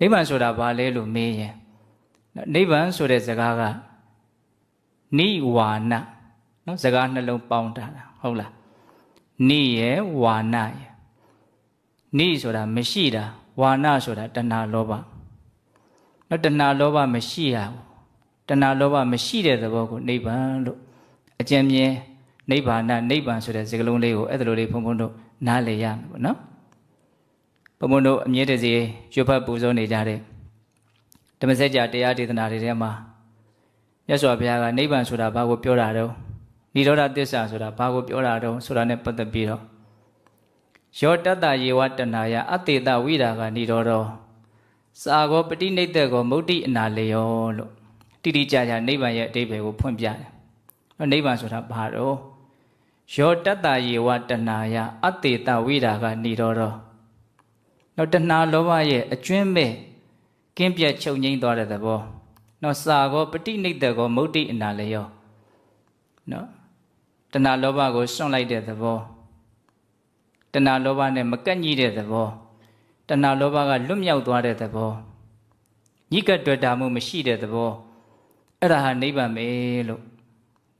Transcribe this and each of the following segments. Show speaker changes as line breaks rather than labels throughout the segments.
နိဗ္ဗာန်ဆိုတာဘာလဲလို့မေးရင်နိဗ္ဗာန်ဆိုတဲ့စကားကနိဝါနနော်စကားနှလုံးပေါင်းထားတာဟုတ်လားနိရဲ့ဝါနရဲ့နိဆိုတာမရှိတာဝါနဆိုတာတဏှာလောဘနော်တဏှာလောဘမရှိရဘူးတဏှာလောဘမရှိတဲ့သဘောကိုနိဗ္ဗာန်လို့အကျဉ်းမြဲနိဗ္ဗာန်နိဗ္ဗာန်ဆိုတဲ့စကားလုံးလေးကိုအဲ့ဒါလိုလေးဘုံဘုံတို့နားလည်ရမယ်ပေါ့နော် ဘုံဘုံတို့အမြဲတစေရွတ်ဖတ်ပူဇော်နေကြတဲ့ဓမ္မစကြာတရားဒေသနာတွေထဲမှာမြတ်စွာဘုရားကနိဗ္ဗာန်ဆိုတာဘာကိုပြောတာတော့និရောဓသစ္စာဆိုတာဘာကိုပြောတာတော့ဆိုတာနဲ့ပတ်သက်ပြီးတော့ယောတတ္တယေဝတနာယအတေတဝိရာကនិရောဓစာကောပฏิနိဒ္ဒကောမုဒ္ဒိအနာလေယောလို့တိတိကျကျနိဗ္ဗာန်ရဲ့အတိပ္ပယ်ကိုဖွင့်ပြတယ်။နိဗ္ဗာန်ဆိုတာဘာတော့ယောတတ္တယေဝတနာယအတေတဝိရာကនិရောဓ နောက်တဏှာလောဘရဲ့အကျွင်းမဲ့ကင်းပြတ်ချုပ်ငိမ့်သွားတဲ့သဘောနောက်စာကောပฏิနိဒ္ဒကောမုဒ္ဒိအနာလေယောနော်တဏှာလောဘကိုစွန့်လိုက်တဲ့သဘောတဏှာလောဘနဲ့မကန့်ညီတဲ့သဘောတဏှာလောဘကလွတ်မြောက်သွားတဲ့သဘောညိကတွေ့တာမှုမရှိတဲ့သဘောအဲ့ဒါဟာနိဗ္ဗာန်ပဲလို့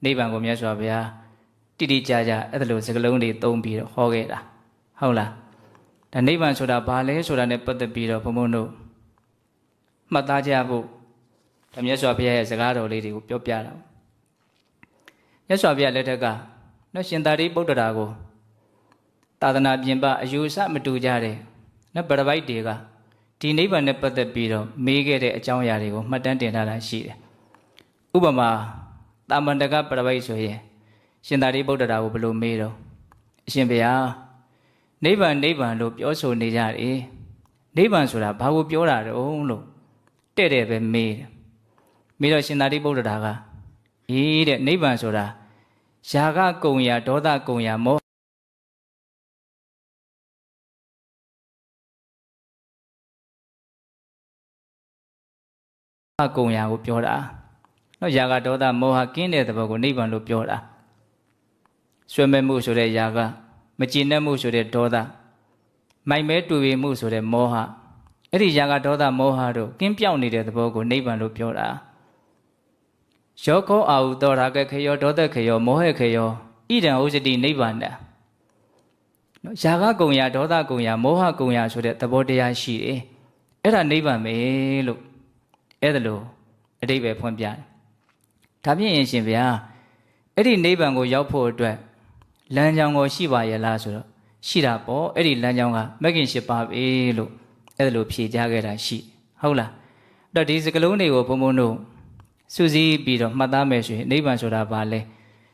နိဗ္ဗာန်ကိုမြတ်စွာဘုရားတိတိကျကျအဲ့ဒါလိုစကလုံးတွေသုံးပြီးတော့ဟောခဲ့တာဟုတ်လား ဒါနိဗ္ဗာန်ဆိုတာဘာလဲဆိုတာနဲ့ပတ်သက်ပြီးတော့ဘုံဘုံတို့မှတ်သားကြဖို့ဒါမြတ်စွာဘုရားရဲ့စကားတော်လေးတွေကိုပြောပြတာမြတ်စွာဘုရားလက်ထက်ကနော်ရှင်သာရိပုတ္တရာကိုသာသနာပြင်ပအယူအဆမတူကြတဲ့နော်ဗရပိုက်တွေကဒီနိဗ္ဗာန်နဲ့ပတ်သက်ပြီးတော့မေးခဲ့တဲ့အကြောင်းအရာတွေကိုမှတ်တမ်းတင်ထားတာရှိတယ်ဥပမာတာမန္တကပရပိုက်ဆိုရင်ရှင်သာရိပုတ္တရာကိုဘယ်လိုမေးတော့အရှင်ဘုရား နိဗ္ဗာန်နိဗ္ဗာန်လို့ပြောဆိုနေကြတယ်နိဗ္ဗာန်ဆိုတာဘာကိုပြောတာတုံးလို့တဲ့တဲ့ပဲမေးတယ်မေးတော့ရှင်သာရိပုတ္တရာကအေးတဲ့နိဗ္ဗာန်ဆိုတာယာကကုံရာဒေါသကုံရာမောဟကုံရာကိုပြောတာနော်ယာကဒေါသမောဟကင်းတဲ့သဘောကိုနိဗ္ဗာန်လို့ပြောတာဆွေမဲ့မှုဆိုတဲ့ယာက မကြည်နပ်မှုဆိုတဲ့ဒေါသမိုက်မဲတူပေမှုဆိုတဲ့မောဟအဲ့ဒီယာကဒေါသမောဟတို့ကင်းပြောင်းနေတဲ့သဘောကိုနိဗ္ဗာန်လို့ပြောတာယောခောအာဟုသောရာဂခေယောဒေါသခေယောမောဟခေယောဣဒံဥစတိနိဗ္ဗာန်နော်ယာကကုံရာဒေါသကုံရာမောဟကုံရာဆိုတဲ့သဘောတရားရှိတယ်အဲ့ဒါနိဗ္ဗာန်ပဲလို့အဲ့ဒါလို့အတိပ္ပယ်ဖွင့်ပြတယ်ဒါဖြင့်ရင်ရှင်ဗျာအဲ့ဒီနိဗ္ဗာန်ကိုရောက်ဖို့အတွက် လမ်းကြောင်းကိုရှိပါရဲ့လားဆိုတော့ရှိတာပေါ့အဲ့ဒီလမ်းကြောင်းကမဂ်ကင်၈ပါးပဲလို့အဲ့ဒါလို့ဖြေကြားခဲ့တာရှိဟုတ်လားအဲ့တော့ဒီစကလုံးတွေကိုဘုံဘုံတို့စူးစီးပြီးတော့မှတ်သားမယ်ဆိုရင်နိဗ္ဗာန်ဆိုတာဘာလဲ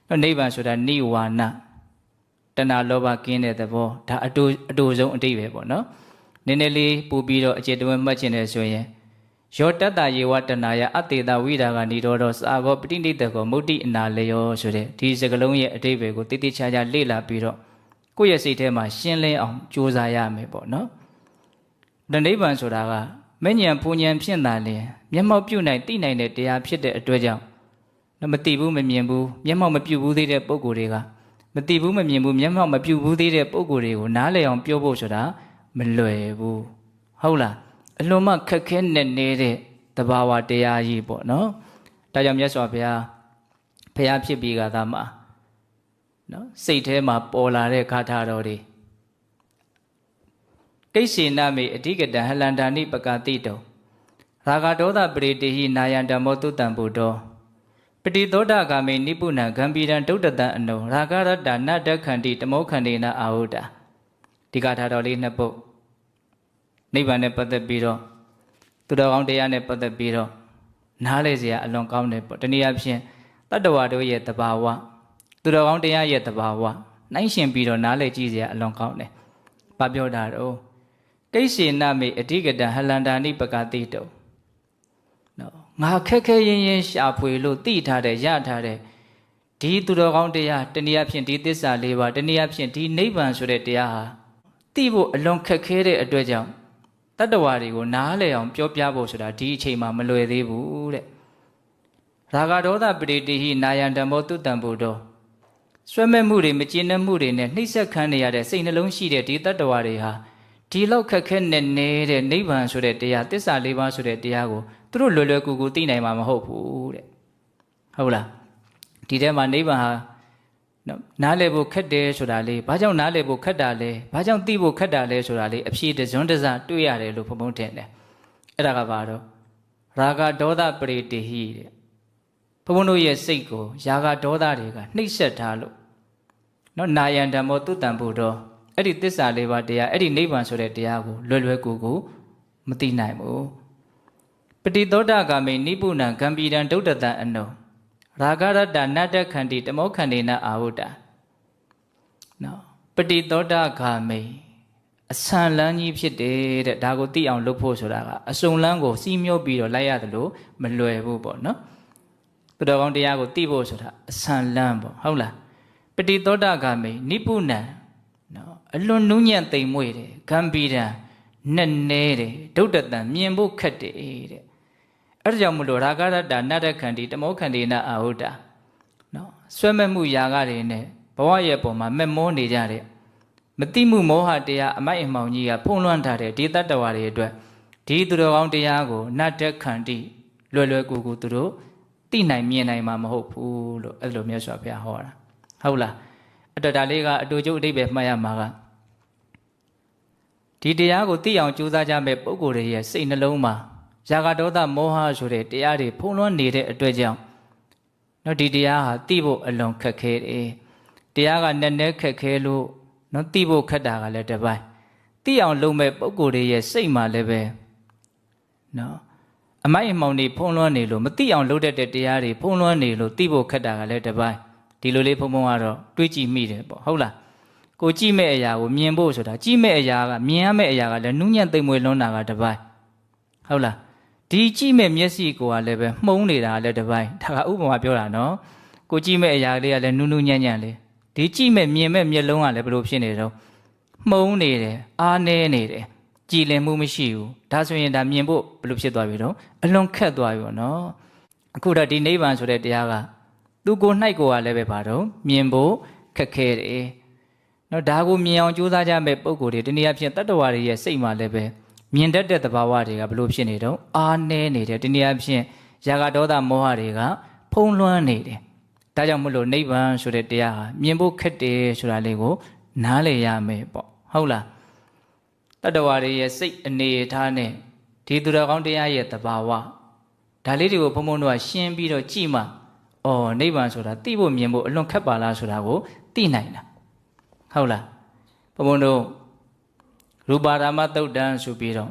တော့နိဗ္ဗာန်ဆိုတာနိဝါနတဏှာလောဘကင်းတဲ့သဘောဒါအတူအတူဆုံးအတိတ်ပဲပေါ့နော်နည်းနည်းလေးပူပြီးတော့အခြေတဝဲမှတ်ချင်တယ်ဆိုရင် ယောတတ္တယေဝတနာယအတေတဝိဒါကဏီတော်တော်စာကောပဋိနိတကောမုဒ္တိအနာလယောဆိုတဲ့ဒီစကလုံးရဲ့အတိတ်ပဲကိုတိတိကျကျလေ့လာပြီးတော့ကိုယ့်ရဲ့စိတ်ထဲမှာရှင်းလင်းအောင်ကြိုးစားရမယ်ပေါ့နော်။တဏိဗ္ဗာန်ဆိုတာကမဉ္ဇဉ်ပူဉ္ဇဉ်ဖြစ်တာလေမျက်မှောက်ပြုတ်နိုင်သိနိုင်တဲ့တရားဖြစ်တဲ့အတွက်ကြောင့်မသိဘူးမမြင်ဘူးမျက်မှောက်မပြုတ်ဘူးသေးတဲ့ပုံကိုယ်တွေကမသိဘူးမမြင်ဘူးမျက်မှောက်မပြုတ်ဘူးသေးတဲ့ပုံကိုယ်တွေကိုနားလည်အောင်ပြောဖို့ဆိုတာမလွယ်ဘူးဟုတ်လား အလွန်မှခက်ခဲနဲ့နေတဲ့တဘာဝတရားကြီးပေါ့နော်ဒါကြောင့်မြတ်စွာဘုရားဘုရားဖြစ်ပြီးကသာမှာနော်စိတ်ထဲမှာပေါ်လာတဲ့ဂါထာတော်တွေကိစ္စေနမေအဓိကတံဟလန္တာနိပကတိတောရာဂဒေါသပရိတေဟိနာယံဓမ္မောတုတံဘုဒ္ဓောပတိသောတာဂာမေနိပုဏ္ဏဂံပီရံဒုဒ္ဒတံအနုရာဂရတ္တနတ္တခန္တိတမောခန္တေနအာဟုတာဒီဂါထာတော်လေးနှစ်ပုဒ် နိဗ္ဗာန်နဲ့ပတ်သက်ပြီးတော့သူတော်ကောင်းတရားနဲ့ပတ်သက်ပြီးတော့နားလေစရာအလွန်ကောင်းတယ်ပေါ့တနည်းအားဖြင့်တတ္တဝါတို့ရဲ့တဘာဝသူတော်ကောင်းတရားရဲ့တဘာဝနှိုင်းရှင်ပြီးတော့နားလေကြည့်စရာအလွန်ကောင်းတယ်။ဘာပြောတာတော့ကိစ္စေနမေအဓိကတဟလန္တာနိပကတိတုံနော်ငါခက်ခဲရင်ရင်ရှာဖွေလို့သိထားတယ်ရထားတယ်ဒီသူတော်ကောင်းတရားတနည်းအားဖြင့်ဒီသစ္စာလေးပါတနည်းအားဖြင့်ဒီနိဗ္ဗာန်ဆိုတဲ့တရားဟာသိဖို့အလွန်ခက်ခဲတဲ့အတွက်ကြောင့် တတ္တဝါတွေကိုနားလည်အောင်ပြောပြဖို့ဆိုတာဒီအချိန်မှာမလွယ်သေးဘူးတဲ့ရာဂဒေါသပရိတိဟိနာယံဓမ္မောတုတံဘုဒ္ဓောဆွဲမဲ့မှုတွေမကျေနပ်မှုတွေနဲ့နှိမ့်ဆက်ခံနေရတဲ့စိတ်နှလုံးရှိတဲ့ဒီတတ္တဝါတွေဟာဒီလောက်ခက်ခဲနဲ့နေတဲ့နိဗ္ဗာန်ဆိုတဲ့တရားတစ္ဆာလေးပါးဆိုတဲ့တရားကိုသူတို့လွယ်လွယ်ကူကူသိနိုင်မှာမဟုတ်ဘူးတဲ့ဟုတ်လားဒီထဲမှာနိဗ္ဗာန်ဟာ နော်နားလည်ဖို့ခက်တယ်ဆိုတာလေးဘာကြောင့်နားလည်ဖို့ခက်တာလဲဘာကြောင့်သိဖို့ခက်တာလဲဆိုတာလေးအဖြေတစွန်းတစတွေ့ရတယ်လို့ဘုံဘုံထင်တယ်အဲ့ဒါကဘာတော့ရာဂဒေါသပရိတေဟိတဲ့ဘုံဘုံတို့ရဲ့စိတ်ကိုရာဂဒေါသတွေကနှိပ်စက်ထားလို့နော်နာယံဓမ္မောတုတ္တံဘုဒ္ဓောအဲ့ဒီသစ္စာလေးပါးတရားအဲ့ဒီနိဗ္ဗာန်ဆိုတဲ့တရားကိုလွယ်လွယ်ကူကူမသိနိုင်ဘူးပฏิသောတာဂာမိနိပုဏံဂံပီရန်ဒုဒ္ဒတံအနု ရာဂရတ္တနတ္တခန္တီတမောခန္တေနအာဟုတံနော်ပฏิသောတာဂာမိအဆန်လန်းကြီးဖြစ်တယ်တဲ့ဒါကိုသိအောင်လုပ်ဖို့ဆိုတာကအစုံလန်းကိုစီးမျောပြီးတော့လိုက်ရတယ်လို့မလွယ်ဘူးပေါ့နော်သူတော်ကောင်းတရားကိုသိဖို့ဆိုတာအဆန်လန်းပေါ့ဟုတ်လားပฏิသောတာဂာမိနိပုဏံနော်အလွန်နူးညံ့သိမ်မွေ့တယ်ဂံပီရန်နဲ့နဲတယ်ဒုဒ္ဒတံမြင်ဖို့ခက်တယ်တဲ့ အဲ့ဒါကြောင့်မလို့ရာဂရတ္တနတ္တခန္တီတမောခန္တီနာအာဟုတာနော်ဆွဲမဲ့မှုຢာကတွေနဲ့ဘဝရဲ့ပုံမှာမက်မောနေကြတဲ့မတိမှုမောဟတရားအမိုက်အမှောင်ကြီးကဖုံးလွှမ်းထားတဲ့ဒီတတ္တဝါတွေအတွက်ဒီသူတော်ကောင်းတရားကိုနတ္တခန္တီလွယ်လွယ်ကူကူသူတို့သိနိုင်မြင်နိုင်မှာမဟုတ်ဘူးလို့အဲ့လိုမြတ်စွာဘုရားဟောတာဟုတ်လားအတ္တဒါလေးကအတူကျုပ်အတိတ်ပဲမှတ်ရမှာကဒီတရားကိုသိအောင်ကြိုးစားကြမဲ့ပုဂ္ဂိုလ်တွေရဲ့စိတ်နှလုံးမှာ ရာဂဒေါသမောဟဆိုတဲ့တရားတွေဖုံးလွှမ်းနေတဲ့အတွက်ကြောင့်နော်ဒီတရားဟာသိဖို့အလွန်ခက်ခဲတယ်တရားကနည်းနည်းခက်ခဲလို့နော်သိဖို့ခက်တာကလည်းတစ်ပိုင်းသိအောင်လုပ်မဲ့ပုံကိုယ်တွေရဲ့စိတ်မှာလည်းပဲနော်အမိုက်အမှောင်တွေဖုံးလွှမ်းနေလို့မသိအောင်လုပ်တတ်တဲ့တရားတွေဖုံးလွှမ်းနေလို့သိဖို့ခက်တာကလည်းတစ်ပိုင်းဒီလိုလေးဖုံဖုံကတော့တွေးကြည့်မိတယ်ပေါ့ဟုတ်လားကိုကြည့်မဲ့အရာကိုမြင်ဖို့ဆိုတာကြည့်မဲ့အရာကမြင်ရမဲ့အရာကလည်းနူးညံ့သိမ်မွေ့လွန်းတာကတစ်ပိုင်းဟုတ်လား ဒီကြည့်မဲ့မျက်စိကိုကလည်းပဲမှုံးနေတာလည်းတစ်ပိုင်းဒါကဥပမာပြောတာနော်ကိုကြည့်မဲ့အရာလေးကလည်းနူးနူးညံ့ညံ့လေးဒီကြည့်မဲ့မြင်မဲ့မျက်လုံးကလည်းဘယ်လိုဖြစ်နေတော့မှုံးနေတယ်အားနေနေတယ်ကြည်လင်မှုမရှိဘူးဒါဆိုရင်ဒါမြင်ဖို့ဘယ်လိုဖြစ်သွားပြီတော့အလွန်ခက်သွားပြီပေါ့နော်အခုတော့ဒီနိဗ္ဗာန်ဆိုတဲ့တရားကသူကို၌ကိုကလည်းပဲပါတော့မြင်ဖို့ခက်ခဲတယ်နော်ဒါကိုမြင်အောင်ကြိုးစားကြမဲ့ပုံကိုယ်တွေဒီနေ့အဖြစ်တတ္တဝါတွေရဲ့စိတ်မှာလည်းပဲ မြင်တတ်တဲ့သဘာဝတွေကဘလို့ဖြစ်နေတော့အားနည်းနေတယ်ဒီနေ့အဖြစ်ရာဂဒေါသမောဟတွေကဖုံးလွှမ်းနေတယ်ဒါကြောင့်မလို့နိဗ္ဗာန်ဆိုတဲ့တရားဟာမြင်ဖို့ခက်တယ်ဆိုတာလေးကို နားလည်ရမယ်ပေါ့ဟုတ်လားတတ္တဝါတွေရဲ့စိတ်အနေအထားနဲ့ဒီသူတော်ကောင်းတရားရဲ့သဘာဝဒါလေးတွေကိုဘုံဘုံတို့ကရှင်းပြီးတော့ကြည့်မှအော်နိဗ္ဗာန်ဆိုတာသိဖို့မြင်ဖို့အလွန်ခက်ပါလားဆိုတာကိုသိနိုင်တာဟုတ်လားဘုံဘုံတို့ ရူပါရာမသုတ်တံဆိုပြီးတော့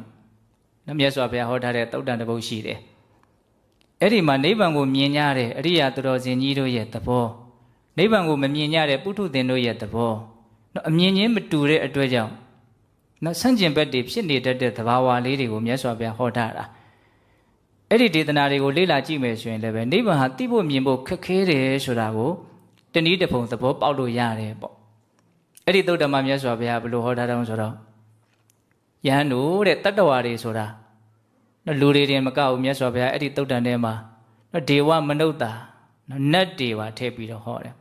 မြတ်စွာဘုရားဟောထားတဲ့သုတ်တံတစ်ပုဒ်ရှိတယ်အဲ့ဒီမှာနိဗ္ဗာန်ကိုမြင်ကြတဲ့အရိယာသူတော်စင်ကြီးတို့ရဲ့သဘောနိဗ္ဗာန်ကိုမမြင်ကြတဲ့ပုထုသင်တို့ရဲ့သဘောနော်အမြင်ချင်းမတူတဲ့အတွက်ကြောင့်နော်ဆန့်ကျင်ဘက်တွေဖြစ်နေတတ်တဲ့သဘာဝလေးတွေကိုမြတ်စွာဘုရားဟောထားတာအဲ့ဒီဒေသနာတွေကိုလေ့လာကြည့်မယ်ဆိုရင်လည်းပဲနိဗ္ဗာန်ဟာသိဖို့မြင်ဖို့ခက်ခဲတယ်ဆိုတာကိုတနည်းတစ်ပုံသဘောပေါက်လို့ရတယ်ပေါ့အဲ့ဒီသုတ္တမမြတ်စွာဘုရားဘယ်လိုဟောထားတယ်ဆိုတော့ ယဟန်တို့တဲ့တတ္တဝါတွေဆိုတာနော်လူတွေတင်မကဘူးမြတ်စွာဘုရားအဲ့ဒီတုတ်တန်ထဲမှာနော်ဒေဝမနုဿာနော်နတ်တွေပါထည့်ပြီးတော့ဟောတယ်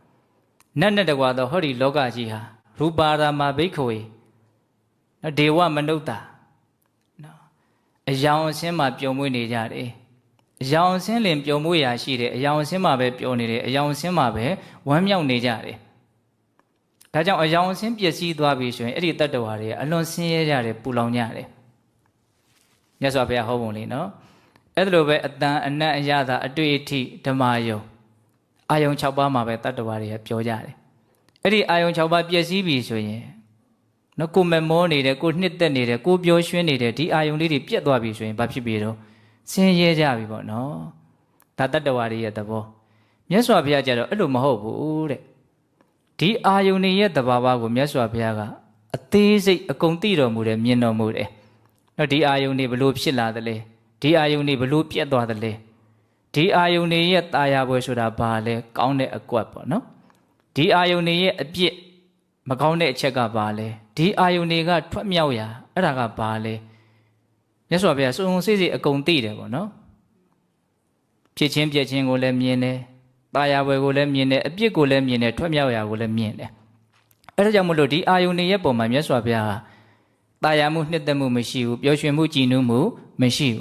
နတ်နဲ့တကွာတော့ဟောဒီလောကကြီးဟာရူပါရာမဘိက္ခဝေနော်ဒေဝမနုဿာနော်အယောင်အစင်းမှာပျော်မွေ့နေကြတယ်အယောင်အစင်းလင်ပျော်မွေ့ရာရှိတယ်အယောင်အစင်းမှာပဲပျော်နေတယ်အယောင်အစင်းမှာပဲဝမ်းမြောက်နေကြတယ် ဒါကြောင့်အယောင်အစင်းပျက်စီးသွားပြီဆိုရင်အဲ့ဒီတတ္တဝါတွေအလွန်ဆင်းရဲကြတယ်ပူလောင်ကြတယ်မြတ်စွာဘုရားဟောပုံလေးနော်အဲ့ဒါလိုပဲအတန်အနတ်အရသာအတွေ့အထိဓမ္မယုံအာယုံ6ပါးမှာပဲတတ္တဝါတွေကပြောကြတယ်အဲ့ဒီအာယုံ6ပါးပြည့်စည်ပြီဆိုရင်နော်ကိုမမောနေတယ်ကိုနှစ်သက်နေတယ်ကိုပြောရွှင်းနေတယ်ဒီအာယုံလေးတွေပြတ်သွားပြီဆိုရင်ဘာဖြစ်ပြီတော့ဆင်းရဲကြပြီပေါ့နော်ဒါတတ္တဝါတွေရဲ့သဘောမြတ်စွာဘုရားကြတော့အဲ့လိုမဟုတ်ဘူးတဲ့ ဒီအာယုန်ရဲ့သဘာဝကိုမြတ်စွာဘုရားကအသေးစိတ်အကုန်သိတော်မူတယ်မြင်တော်မူတယ်နော်ဒီအာယုန်တွေဘလို့ဖြစ်လာသလဲဒီအာယုန်တွေဘလို့ပြတ်သွားသလဲဒီအာယုန်တွေရဲ့ตาရပွဲဆိုတာဘာလဲကောင်းတဲ့အကွက်ပေါ့နော်ဒီအာယုန်တွေရဲ့အပြစ်မကောင်းတဲ့အချက်ကဘာလဲဒီအာယုန်တွေကထွက်မြောက်ရာအဲ့ဒါကဘာလဲမြတ်စွာဘုရားစုံစိစိအကုန်သိတယ်ပေါ့နော်ဖြစ်ချင်းပြက်ချင်းကိုလည်းမြင်တယ် ตาရပွဲကိုလည်းမြင်တယ်အပြစ်ကိုလည်းမြင်တယ်ထွက်မြောက်ရာကိုလည်းမြင်တယ်အဲ့ဒါကြောင့်မလို့ဒီအာယုန်တွေရဲ့ပုံမှာမြတ်စွာဘုရားတာယာမှုနှစ်သက်မှုမရှိဘူးပျော်ရွှင်မှုကြည်နူးမှုမရှိဘူး